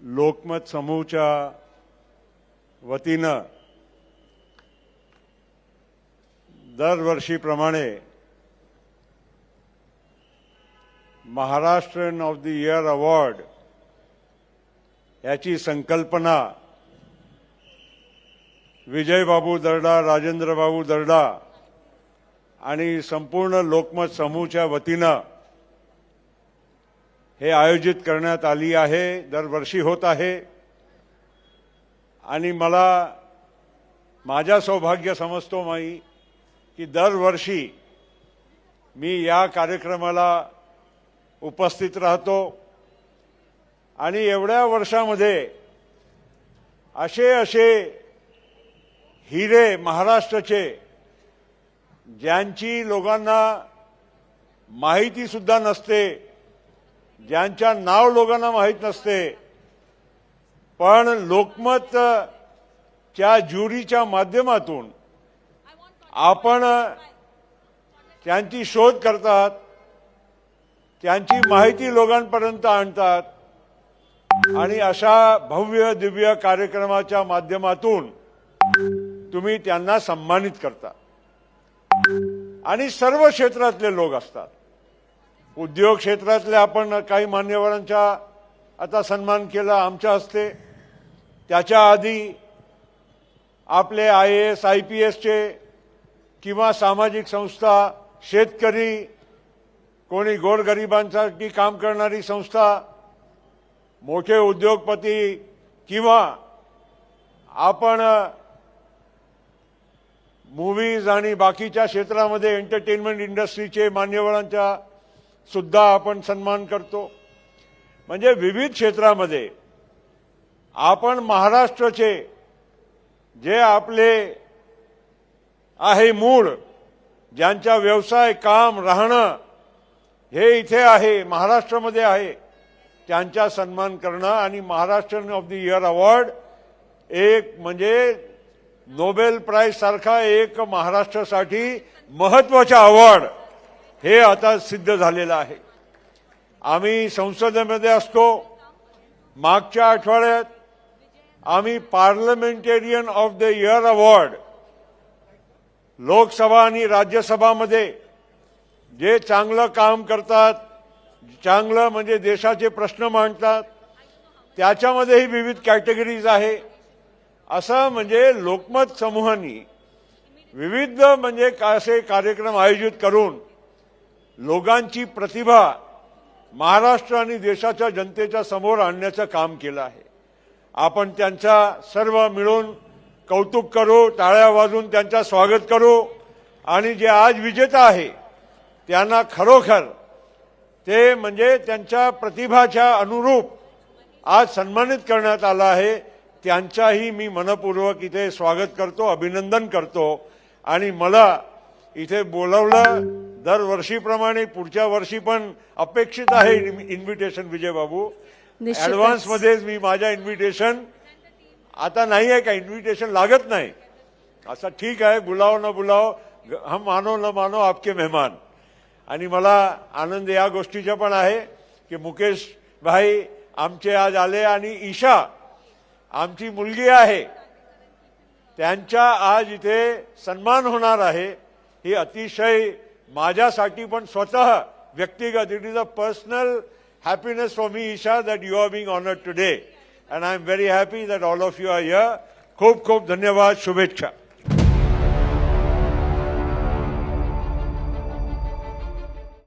लोकमत समूहच्या वतीनं दरवर्षीप्रमाणे Maharashtrian of the year award याची संकल्पना विजयबाबू दर्डा राजेंद्रबाबू दर्डा आणि संपूर्ण लोकमत समूहच्या वतीनं हे आयोजित करण्यात आली आहे दरवर्षी होत आहे. आणि मला माझ्या सौभाग्य समजतो माई की दरवर्षी मी या कार्यक्रमाला उपस्थित राहतो. आणि एवढ्या वर्षामध्ये असे असे हिरे महाराष्ट्राचे ज्यांची लोकांना माहितीसुद्धा नसते ज्यांच्या नाव लोकांना माहीत नसते पण लोकमत च्या ज्युरीच्या माध्यमातून आपण त्यांची शोध करतात त्यांची माहिती लोकांपर्यंत आणतात आणि अशा भव्य दिव्य कार्यक्रमाच्या माध्यमातून तुम्ही त्यांना सन्मानित करता. आणि सर्व क्षेत्रातले लोक असतात. उद्योग क्षेत्रातले आपण काही मान्यवरांचा आता सन्मान केला आमच्या हस्ते. त्याच्या आधी आपले I A S I P एसचे किंवा सामाजिक संस्था शेतकरी कोणी गोरगरिबांसाठी काम करणारी संस्था मोठे उद्योगपती किंवा आपण मूव्हीज आणि बाकीच्या क्षेत्रामध्ये एंटरटेनमेंट इंडस्ट्रीचे मान्यवरांच्या सुद्धा आपण सन्मान करतो. म्हणजे विविध क्षेत्रामध्ये आपण महाराष्ट्राचे जे आपले आहे मूळ ज्यांचा व्यवसाय काम राहणं हे इथे आहे महाराष्ट्रामध्ये आहे त्यांचा सन्मान करणं आणि Maharashtra of the year award एक म्हणजे नोबेल प्राईजसारखा एक महाराष्ट्रासाठी महत्त्वाचा अवॉर्ड हे आता सिद्ध झालेलं आहे. आम्ही संसदेमध्ये असतो. मागच्या आठवड्यात आम्ही parliamentarian of the year award Lok Sabha आणि राज्यसभामध्ये जे चांगलं काम करतात चांगलं म्हणजे देशाचे प्रश्न मांडतात त्याच्यामध्येही विविध कॅटेगरीज आहे. असं म्हणजे लोकमत समूहांनी विविध म्हणजे का- असे कार्यक्रम आयोजित करून लोकांची प्रतिभा महाराष्ट्र आणि देशाच्या जनतेच्या समोर आणण्याचं काम केलं आहे. आपण त्यांचा सर्व मिळून कौतुक करू टाळ्या वाजून त्यांचा स्वागत करू आणि जे आज विजेता आहे त्यांना खरोखर ते म्हणजे त्यांच्या प्रतिभाच्या अनुरूप आज सन्मानित करण्यात आलं आहे. त्यांचाही मी मनपूर्वक इथे स्वागत करतो अभिनंदन करतो आणि मला इथे बोलवलं दरवर्षीप्रमाणे पुढच्या वर्षी पण अपेक्षित आहे इन्व्हिटेशन विजयबाबू. निश्चितच. ऍडव्हान्स मध्येच मी माझ्या इन्व्हिटेशन आता नाही आहे का इन्व्हिटेशन लागत नाही. असं ठीक आहे बुलाव न बुलाव हम मानो न मानो आपके मेहमान. आणि मला आनंद या गोष्टीचा पण आहे की मुकेश भाई आमचे आज आले आणि ईशा आमची मुलगी आहे त्यांच्या आज इथे सन्मान होणार आहे. ही अतिशय माझ्यासाठी पण स्वतः व्यक्तिगत it is a personal happiness for me Isha that you are being honoured today and I am very happy that all of you are here खूप खूप धन्यवाद शुभेच्छा